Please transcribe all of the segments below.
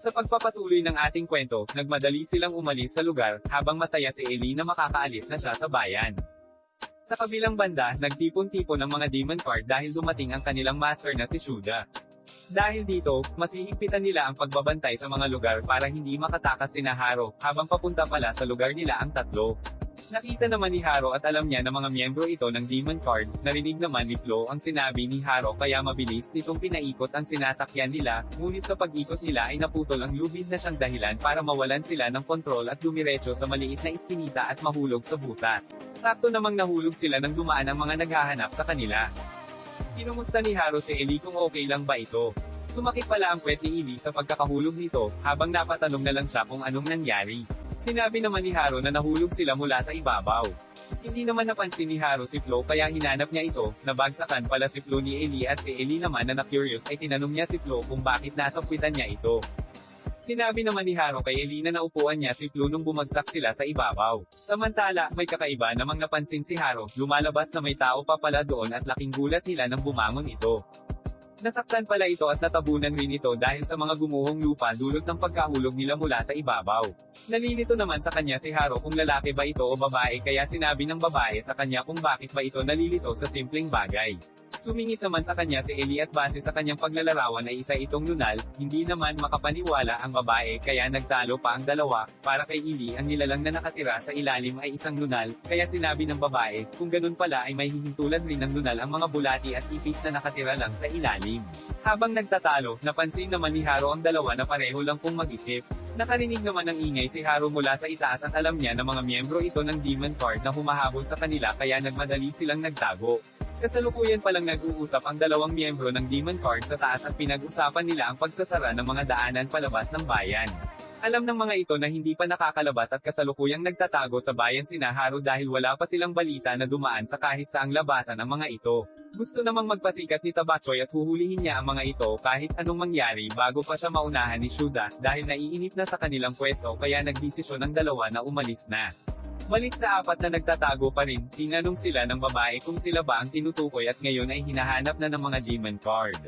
Sa pagpapatuloy ng ating kwento, nagmadali silang umalis sa lugar, habang masaya si Ellie na makakaalis na siya sa bayan. Sa kabilang banda, nagtipon-tipon ang mga demon card dahil dumating ang kanilang master na si Shuda. Dahil dito, mas hihigpitan nila ang pagbabantay sa mga lugar para hindi makatakas si Haro, habang papunta pala sa lugar nila ang tatlo. Nakita naman ni Haro at alam niya na mga miyembro ito ng Demon Card, narinig naman ni Flo ang sinabi ni Haro kaya mabilis nitong pinaikot ang sinasakyan nila, ngunit sa pag-ikot nila ay naputol ang lubid na siyang dahilan para mawalan sila ng kontrol at dumiretso sa maliit na iskinita at mahulog sa butas. Sakto namang nahulog sila nang dumaan ang mga naghahanap sa kanila. Kinumusta ni Haro si Ellie kung okay lang ba ito. Sumakit pala ang kwet ni Ellie sa pagkakahulog nito, habang napatanong na lang siya kung anong nangyari. Sinabi naman ni Haro na nahulog sila mula sa ibabaw. Hindi naman napansin ni Haro si Flo kaya hinanap niya ito, nabagsakan pala si Flo ni Ellie at si Ellie naman na na-curious ay tinanong niya si Flo kung bakit nasa puwitan niya ito. Sinabi naman ni Haro kay Ellie na naupuan niya si Flo nung bumagsak sila sa ibabaw. Samantala, may kakaiba namang napansin si Haro, lumalabas na may tao pa pala doon at laking gulat nila nang bumangon ito. Nasaktan pala ito at natabunan rin ito dahil sa mga gumuhong lupa dulot ng pagkahulog nila mula sa ibabaw. Nalilito naman sa kanya si Haro kung lalaki ba ito o babae kaya sinabi ng babae sa kanya kung bakit ba ito nalilito sa simpleng bagay. Sumingit naman sa kanya si Eli at base sa kanyang paglalarawan ay isa itong lunal, hindi naman makapaniwala ang babae kaya nagtalo pa ang dalawa, para kay Eli ang nilalang na nakatira sa ilalim ay isang lunal, kaya sinabi ng babae, kung ganun pala ay may hihintulan rin ng lunal ang mga bulati at ipis na nakatira lang sa ilalim. Habang nagtatalo, napansin naman ni Haro ang dalawa na pareho lang kung mag-isip. Nakarinig naman ng ingay si Haro mula sa itaas at alam niya na mga miyembro ito ng Demon Card na humahabol sa kanila kaya nagmadali silang nagtago. Kasalukuyan palang nag-uusap ang dalawang miyembro ng Demon Card sa taas at pinag-usapan nila ang pagsasara ng mga daanan palabas ng bayan. Alam ng mga ito na hindi pa nakakalabas at kasalukuyang nagtatago sa bayan si Haru dahil wala pa silang balita na dumaan sa kahit saang labasan ang mga ito. Gusto namang magpasikat ni Tabachoy at huhulihin niya ang mga ito kahit anong mangyari bago pa siya maunahan ni Shuda dahil naiinip na sa kanilang pwesto kaya nagdesisyon ng dalawa na umalis na. Balik sa apat na nagtatago pa rin, tinanong sila ng babae kung sila ba ang tinutukoy at ngayon ay hinahanap na ng mga demon card.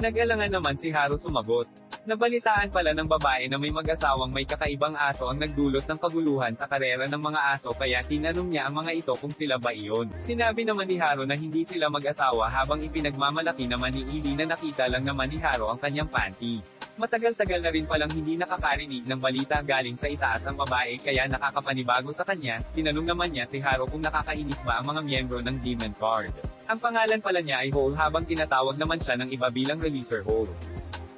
Nag-alangan naman si Haru sumagot. Nabalitaan pala ng babae na may mag-asawang may kakaibang aso ang nagdulot ng kaguluhan sa karera ng mga aso kaya tinanong niya ang mga ito kung sila ba iyon. Sinabi naman ni Haro na hindi sila mag-asawa habang ipinagmamalaki naman ni Ili na nakita lang naman ni Haro ang kanyang panty. Matagal-tagal na rin palang hindi nakakarinig ng balita galing sa itaas ang babae kaya nakakapanibago sa kanya, tinanong naman niya si Haro kung nakakainis ba ang mga miyembro ng Demon Card. Ang pangalan pala niya ay Hole habang tinatawag naman siya ng iba bilang releaser Hole.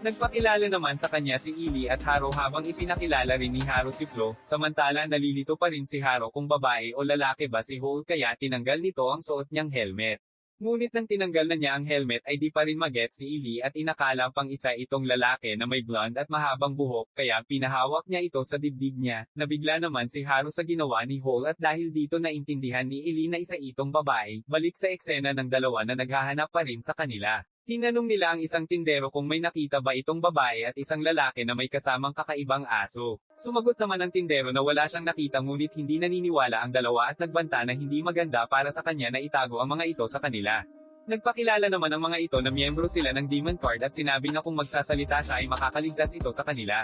Nagpakilala naman sa kanya si Ili at Haro habang ipinakilala rin ni Haro si Flo, samantala nalilito pa rin si Haro kung babae o lalaki ba si Hole kaya tinanggal nito ang suot niyang helmet. Ngunit nang tinanggal na niya ang helmet ay di pa rin magets ni Ili at inakala pang isa itong lalaki na may blonde at mahabang buhok kaya pinahawak niya ito sa dibdib niya. Nabigla naman si Haru sa ginawa ni Hole at dahil dito naintindihan ni Ili na isa itong babae, balik sa eksena ng dalawa na naghahanap pa rin sa kanila. Tinanong nila ang isang tindero kung may nakita ba itong babae at isang lalaki na may kasamang kakaibang aso. Sumagot naman ang tindero na wala siyang nakita ngunit hindi naniniwala ang dalawa at nagbanta na hindi maganda para sa kanya na itago ang mga ito sa kanila. Nagpakilala naman ang mga ito na miyembro sila ng Demon Card at sinabi na kung magsasalita siya ay makakaligtas ito sa kanila.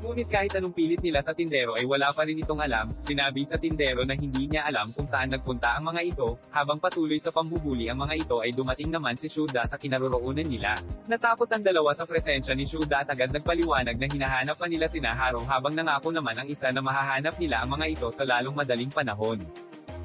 Ngunit kahit anong pilit nila sa tindero ay wala pa rin itong alam, sinabi sa tindero na hindi niya alam kung saan nagpunta ang mga ito, habang patuloy sa pambubuli ang mga ito ay dumating naman si Shuda sa kinaroroonan nila. Natakot ang dalawa sa presensya ni Shuda at agad nagpaliwanag na hinahanap pa nila sina Haro habang nangako naman ang isa na mahahanap nila ang mga ito sa lalong madaling panahon.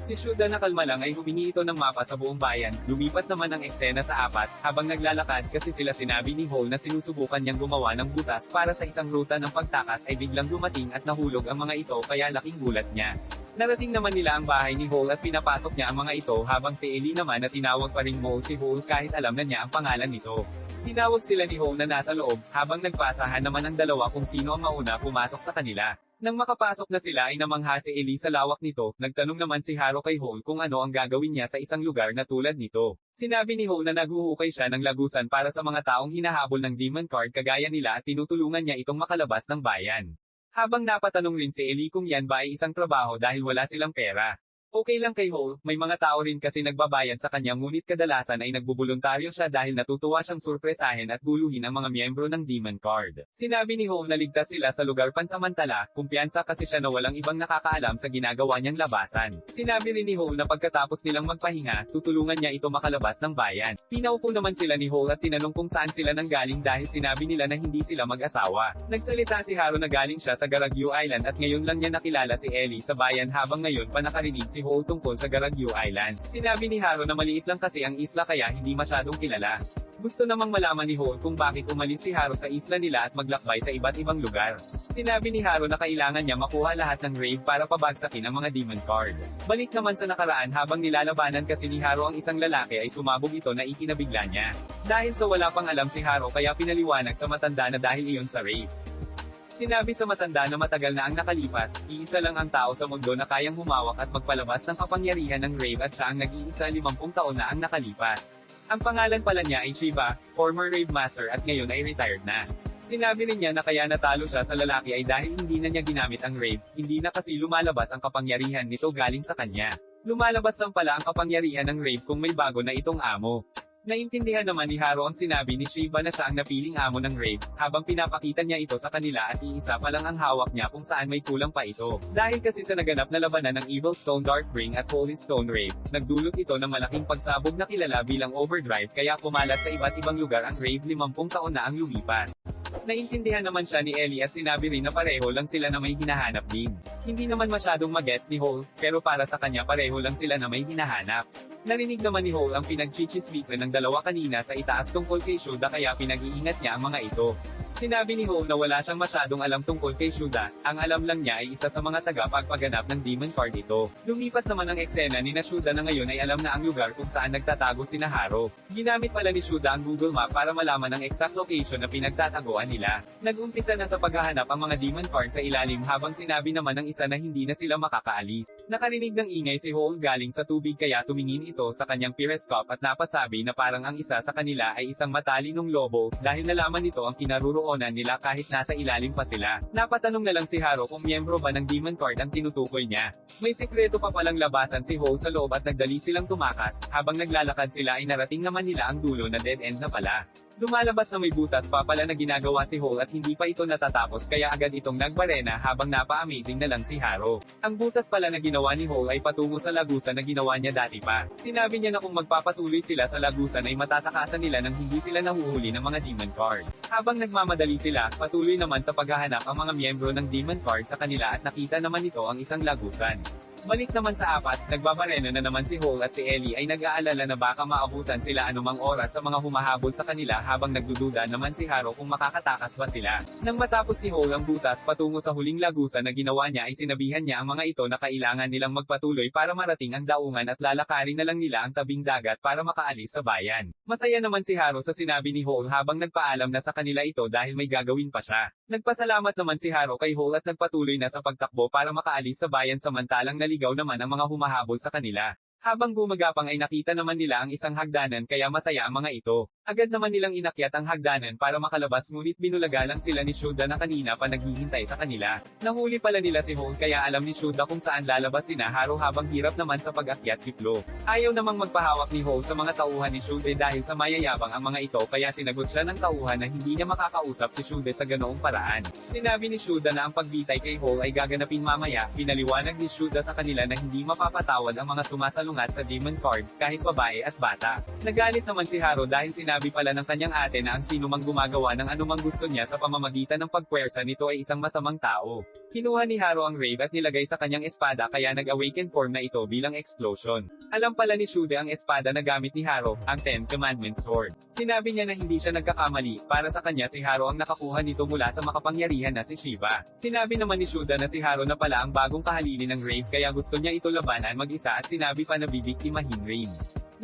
Si Shuda na kalma lang ay humingi ito ng mapa sa buong bayan, lumipat naman ang eksena sa apat, habang naglalakad kasi sila sinabi ni Hole na sinusubukan niyang gumawa ng butas para sa isang ruta ng pagtakas ay biglang dumating at nahulog ang mga ito kaya laking gulat niya. Narating naman nila ang bahay ni Hole at pinapasok niya ang mga ito habang si Ellie naman na tinawag pa ring Mole si Hole kahit alam na niya ang pangalan nito. Tinawag sila ni Hole na nasa loob, habang nagpasahan naman ang dalawa kung sino ang mauna pumasok sa kanila. Nang makapasok na sila ay namangha si Ellie sa lawak nito, nagtanong naman si Haro kay Hole kung ano ang gagawin niya sa isang lugar na tulad nito. Sinabi ni Hole na naghuhukay siya ng lagusan para sa mga taong hinahabol ng Demon Card kagaya nila at tinutulungan niya itong makalabas ng bayan. Habang napatanong rin si Ellie kung yan ba ay isang trabaho dahil wala silang pera. Okay lang kay Ho, may mga tao rin kasi nagbabayan sa kanya ngunit kadalasan ay nagbubuluntaryo siya dahil natutuwa siyang surpresahin at guluhin ang mga miyembro ng Demon Card. Sinabi ni Ho na ligtas sila sa lugar pansamantala, kumpiyansa kasi siya na walang ibang nakakaalam sa ginagawa niyang labasan. Sinabi rin ni Ho na pagkatapos nilang magpahinga, tutulungan niya ito makalabas ng bayan. Pinaupo naman sila ni Ho at tinanong kung saan sila nanggaling dahil sinabi nila na hindi sila mag-asawa. Nagsalita si Haro na galing siya sa Garagyo Island at ngayon lang niya nakilala si Ellie sa bayan habang ngayon pa nakarinig si Ho tungkol sa Garagyo Island. Sinabi ni Haro na maliit lang kasi ang isla kaya hindi masyadong kilala. Gusto namang malaman ni Ho kung bakit umalis si Haro sa isla nila at maglakbay sa iba't ibang lugar. Sinabi ni Haro na kailangan niya makuha lahat ng raid para pabagsakin ang mga demon card. Balik naman sa nakaraan habang nilalabanan kasi ni Haro ang isang lalaki ay sumabog ito na ikinabigla niya. Dahil sa wala pang alam si Haro kaya pinaliwanag sa matanda na dahil iyon sa raid. Sinabi sa matanda na matagal na ang nakalipas, iisa lang ang tao sa mundo na kayang humawak at magpalabas ng kapangyarihan ng Rave at siya ang nag-iisa 50 taon na ang nakalipas. Ang pangalan pala niya ay Shiva, former Rave Master at ngayon ay retired na. Sinabi rin niya na kaya natalo siya sa lalaki ay dahil hindi na niya ginamit ang Rave, hindi na kasi lumalabas ang kapangyarihan nito galing sa kanya. Lumalabas lang pala ang kapangyarihan ng Rave kung may bago na itong amo. Naintindihan naman ni Haro ang sinabi ni Shiva na siya ang napiling amo ng rape, habang pinapakita niya ito sa kanila at iisa pa lang ang hawak niya kung saan may kulang pa ito. Dahil kasi sa naganap na labanan ng Evil Stone Darkbring at Holy Stone Rape, nagdulot ito ng malaking pagsabog na kilala bilang overdrive kaya pumalat sa iba't ibang lugar ang Rape 50 taon na ang lumipas. Naintindihan naman siya ni Ellie at sinabi rin na pareho lang sila na may hinahanap din. Hindi naman masyadong magets ni Hole, pero para sa kanya pareho lang sila na may hinahanap. Narinig naman ni Hole ang pinagchichismisan ng dalawa kanina sa itaas tungkol kay Shuda kaya pinag-iingat niya ang mga ito. Sinabi ni Hole na wala siyang masyadong alam tungkol kay Shuda, ang alam lang niya ay isa sa mga taga-pagpaganap ng Demon Card ito. Lumipat naman ang eksena ni na Shuda na ngayon ay alam na ang lugar kung saan nagtatago si Naharo. Ginamit pala ni Shuda ang Google Map para malaman ang exact location na pinagtatagoan nila. Nag-umpisa na sa paghahanap ang mga Demon Card sa ilalim habang sinabi naman ng isa na hindi na sila makakaalis. Nakarinig ng ingay si Hole galing sa tubig kaya tumingin ito sa kanyang periscope at napasabi na parang ang isa sa kanila ay isang matalinong lobo, dahil nalaman nito ang kinaruroonan nila kahit nasa ilalim pa sila. Napatanong na lang si Haro kung miyembro ba ng Demon Court ang tinutukoy niya. May sikreto pa palang labasan si Ho sa loob at nagdali silang tumakas, habang naglalakad sila ay narating naman nila ang dulo na dead end na pala. Lumalabas na may butas pa pala na ginagawa si Hole at hindi pa ito natatapos kaya agad itong nagbarena habang napa-amazing na lang si Haro. Ang butas pala na ginawa ni Hole ay patungo sa lagusan na ginawa niya dati pa. Sinabi niya na kung magpapatuloy sila sa lagusan ay matatakasan nila nang hindi sila nahuhuli ng mga Demon Card. Habang nagmamadali sila, patuloy naman sa paghahanap ang mga miyembro ng Demon Card sa kanila at nakita naman ito ang isang lagusan. Balik naman sa apat, nagbabarena na naman si Hole at si Ellie ay nag-aalala na baka maabutan sila anumang oras sa mga humahabol sa kanila habang nagdududa naman si Haro kung makakatakas ba sila. Nang matapos ni Hole ang butas patungo sa huling lagusan na ginawa niya ay sinabihan niya ang mga ito na kailangan nilang magpatuloy para marating ang daungan at lalakarin na lang nila ang tabing dagat para makaalis sa bayan. Masaya naman si Haro sa sinabi ni Hole habang nagpaalam na sa kanila ito dahil may gagawin pa siya. Nagpasalamat naman si Haro kay Hole at nagpatuloy na sa pagtakbo para makaalis sa bayan samantalang naligaw naman ang mga humahabol sa kanila. Habang gumagapang ay nakita naman nila ang isang hagdanan kaya masaya ang mga ito. Agad naman nilang inakyat ang hagdanan para makalabas ngunit binulaga lang sila ni Shuda na kanina pa naghihintay sa kanila. Nahuli pala nila si Hole kaya alam ni Shuda kung saan lalabas si Naharo habang hirap naman sa pag-akyat si Flo. Ayaw namang magpahawak ni Hole sa mga tauhan ni Shude dahil sa mayayabang ang mga ito kaya sinagot siya ng tauhan na hindi niya makakausap si Shude sa ganoong paraan. Sinabi ni Shuda na ang pagbitay kay Hole ay gaganapin mamaya, pinaliwanag ni Shuda sa kanila na hindi mapapatawad ang mga sumasalungat sa Demon Card, kahit babae at bata. Nagalit naman si Haro dahil sinabi pala ng kanyang ate na ang sino mang gumagawa ng anumang gusto niya sa pamamagitan ng pagpwersa nito ay isang masamang tao. Kinuha ni Haro ang rave at nilagay sa kanyang espada kaya nag-awaken form na ito bilang explosion. Alam pala ni Shude ang espada na gamit ni Haro, ang Ten Commandment Sword. Sinabi niya na hindi siya nagkakamali, para sa kanya si Haro ang nakakuha nito mula sa makapangyarihan na si Shiva. Sinabi naman ni Shuda na si Haro na pala ang bagong kahalili ng rave kaya gusto niya ito labanan mag-isa at sinabi pa na bibiktimahin Rain.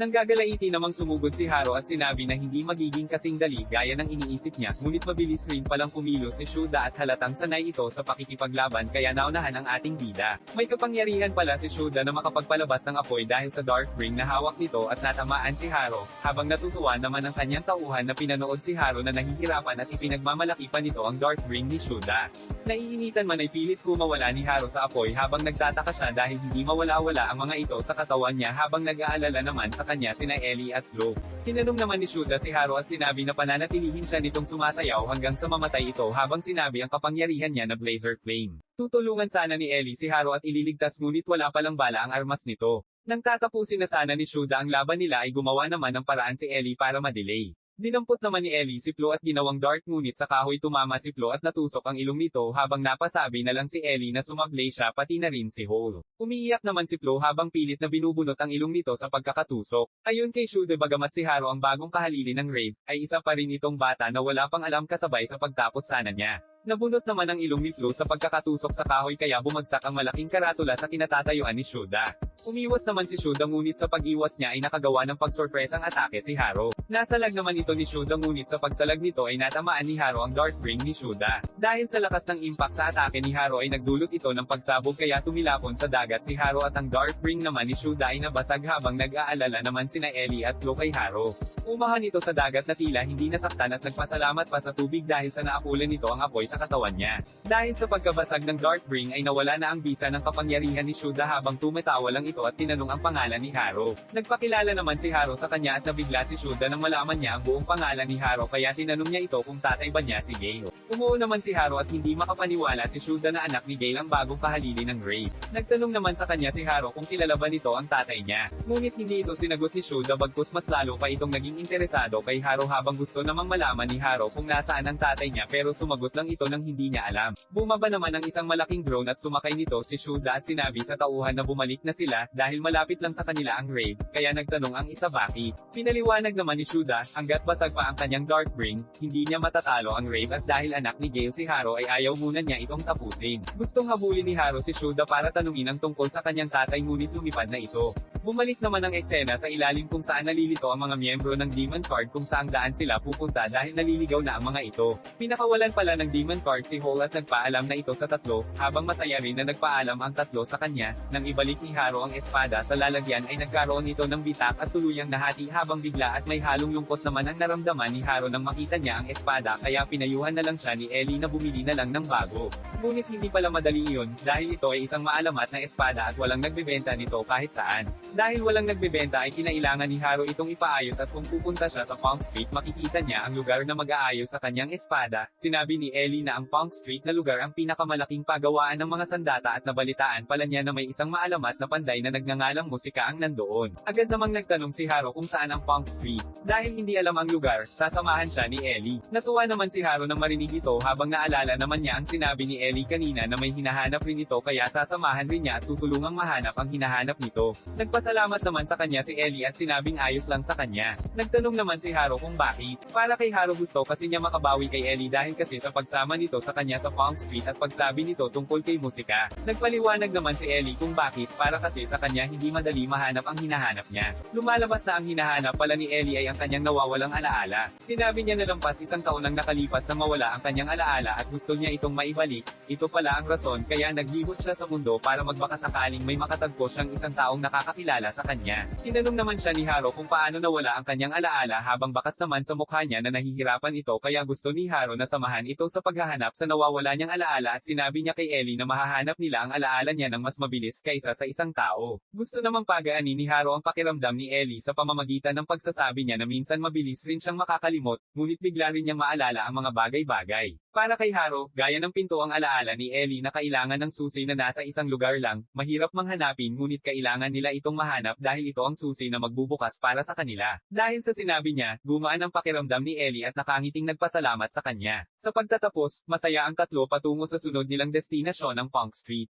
Nang gagalaiti namang sumugod si Haro at sinabi na hindi magiging kasing dali gaya ng iniisip niya, ngunit mabilis rin palang kumilos si Shuda at halatang sanay ito sa pakikipaglaban kaya naunahan ang ating bida. May kapangyarihan pala si Shuda na makapagpalabas ng apoy dahil sa Dark Ring na hawak nito at natamaan si Haro, habang natutuwa naman ang kanyang tauhan na pinanood si Haro na nahihirapan at ipinagmamalaki pa nito ang Dark Ring ni Shuda. Naiinitan man ay pilit kumawala ni Haro sa apoy habang nagtataka siya dahil hindi mawala-wala ang mga ito sa katawan niya habang nag-aalala naman sa kanya sina Ellie at Flo. Tinanong naman ni Shuda si Haro at sinabi na pananatilihin siya nitong sumasayaw hanggang sa mamatay ito habang sinabi ang kapangyarihan niya na Blazer Flame. Tutulungan sana ni Ellie si Haro at ililigtas ngunit wala palang bala ang armas nito. Nang tatapusin na sana ni Shuda ang laban nila ay gumawa naman ng paraan si Ellie para madelay. Dinampot naman ni Ellie si Flo at ginawang dart ngunit sa kahoy tumama si Flo at natusok ang ilong nito habang napasabi na lang si Ellie na sumablay siya pati na rin si Hole. Umiiyak naman si Flo habang pilit na binubunot ang ilong nito sa pagkakatusok. Ayon kay Shude bagamat si Haro ang bagong kahalili ng rape, ay isa pa rin itong bata na wala pang alam kasabay sa pagtapos sana niya. Nabunot naman ang ilong ni Flo sa pagkakatusok sa kahoy kaya bumagsak ang malaking karatula sa kinatatayuan ni Shuda. Umiwas naman si Shuda ngunit sa pag-iwas niya ay nakagawa ng pagsorpresang atake si Haro. Nasalag naman ito ni Shuda ngunit sa pagsalag nito ay natamaan ni Haro ang Dark Ring ni Shuda. Dahil sa lakas ng impact sa atake ni Haro ay nagdulot ito ng pagsabog kaya tumilapon sa dagat si Haro at ang Dark Ring naman ni Shuda ay nabasag habang nag-aalala naman sina Ellie at Flo kay Haro. Umahan ito sa dagat na tila hindi nasaktan at nagpasalamat pa sa tubig dahil sa naapulan nito ang apoy sa katawan niya. Dahil sa pagkabasag ng Dark Ring ay nawala na ang bisa ng kapangyarihan ni Shuda habang tumatawa lang ito at tinanong ang pangalan ni Haro. Nagpakilala naman si Haro sa kanya at nabigla si Shuda nang malaman niya ang buong pangalan ni Haro kaya tinanong niya ito kung tatay ba niya si Gale. Umuo naman si Haro at hindi makapaniwala si Shuda na anak ni Gale ang bagong kahalili ng Ray. Nagtanong naman sa kanya si Haro kung kilala ba nito ang tatay niya. Ngunit hindi ito sinagot ni Shuda bagkus mas lalo pa itong naging interesado kay Haro habang gusto namang malaman ni Haro kung nasaan ang tatay niya pero sumagot lang ito nang hindi niya alam. Bumaba naman ang isang malaking drone at sumakay nito si Shuda at sinabi sa tauhan na bumalik na sila dahil malapit lang sa kanila ang raid, kaya nagtanong ang isa bakit. Pinaliwanag naman ni Shuda, hanggat basag pa ang kanyang Dark Ring, hindi niya matatalo ang raid at dahil anak ni Gale si Haro ay ayaw muna niya itong tapusin. Gustong habulin ni Haro si Shuda para tanungin ang tungkol sa kanyang tatay ngunit lumipad na ito. Bumalik naman ang eksena sa ilalim kung saan nalilito ang mga miyembro ng Demon Card kung saang daan sila pupunta dahil naliligaw na ang mga ito. Pinakawalan pala ng Demon Card si Hole at nagpaalam na ito sa tatlo, habang masaya rin na nagpaalam ang tatlo sa kanya, nang ibalik ni Haro ang espada sa lalagyan ay nagkaroon ito ng bitak at tuluyang nahati habang bigla at may halong lungkot naman ang naramdaman ni Haro nang makita niya ang espada kaya pinayuhan na lang siya ni Ellie na bumili na lang ng bago. Ngunit hindi pala madali iyon, dahil ito ay isang maalamat na espada at walang nagbebenta nito kahit saan. Dahil walang nagbebenta ay kinailangan ni Haro itong ipaayos at kung pupunta siya sa Punk Street makikita niya ang lugar na mag-aayos sa kanyang espada. Sinabi ni Ellie na ang Punk Street na lugar ang pinakamalaking pagawaan ng mga sandata at nabalitaan pala niya na may isang maalamat na panday na nagngangalang musika ang nandoon. Agad namang nagtanong si Haro kung saan ang Punk Street. Dahil hindi alam ang lugar, sasamahan siya ni Ellie. Natuwa naman si Haro nang marinig ito habang naalala naman niya ang sinabi ni Ellie kanina na may hinahanap rin ito kaya sasamahan rin niya at tutulungang mahanap ang hinahanap nito. Nagpasalamat naman sa kanya si Ellie at sinabing ayos lang sa kanya. Nagtanong naman si Haro kung bakit. Para kay Haro gusto kasi niya makabawi kay Ellie dahil kasi sa pagsama nito sa kanya sa Punk Street at pagsabi nito tungkol kay musika. Nagpaliwanag naman si Ellie kung bakit para kasi sa kanya hindi madali mahanap ang hinahanap niya. Lumalabas na ang hinahanap pala ni Ellie ay ang kanyang nawawalang alaala. Sinabi niya na lampas isang taon ang nakalipas na mawala ang kanyang alaala at gusto niya itong maibalik. Ito pala ang rason kaya naglibot siya sa mundo para magbaka sakaling may makatagpo siyang isang taong nakakakilala sa kanya. Tinanong naman siya ni Haro kung paano nawala ang kanyang alaala habang bakas naman sa mukha niya na nahihirapan ito kaya gusto ni Haro na samahan ito sa paghahanap sa nawawala niyang alaala at sinabi niya kay Ellie na mahahanap nila ang alaala niya ng mas mabilis kaysa sa isang tao. Gusto namang pagaanin ni Haro ang pakiramdam ni Ellie sa pamamagitan ng pagsasabi niya na minsan mabilis rin siyang makakalimot, ngunit bigla rin niyang maalala ang mga bagay-bagay. Para kay Haro, gaya ng pinto ang alaala ni Ellie na kailangan ng susi na nasa isang lugar lang, mahirap manghanapin ngunit kailangan nila itong mahanap dahil ito ang susi na magbubukas para sa kanila. Dahil sa sinabi niya, gumaan ang pakiramdam ni Ellie at nakangiting nagpasalamat sa kanya. Sa pagtatapos, masaya ang tatlo patungo sa sunod nilang destinasyon ng Punk Street.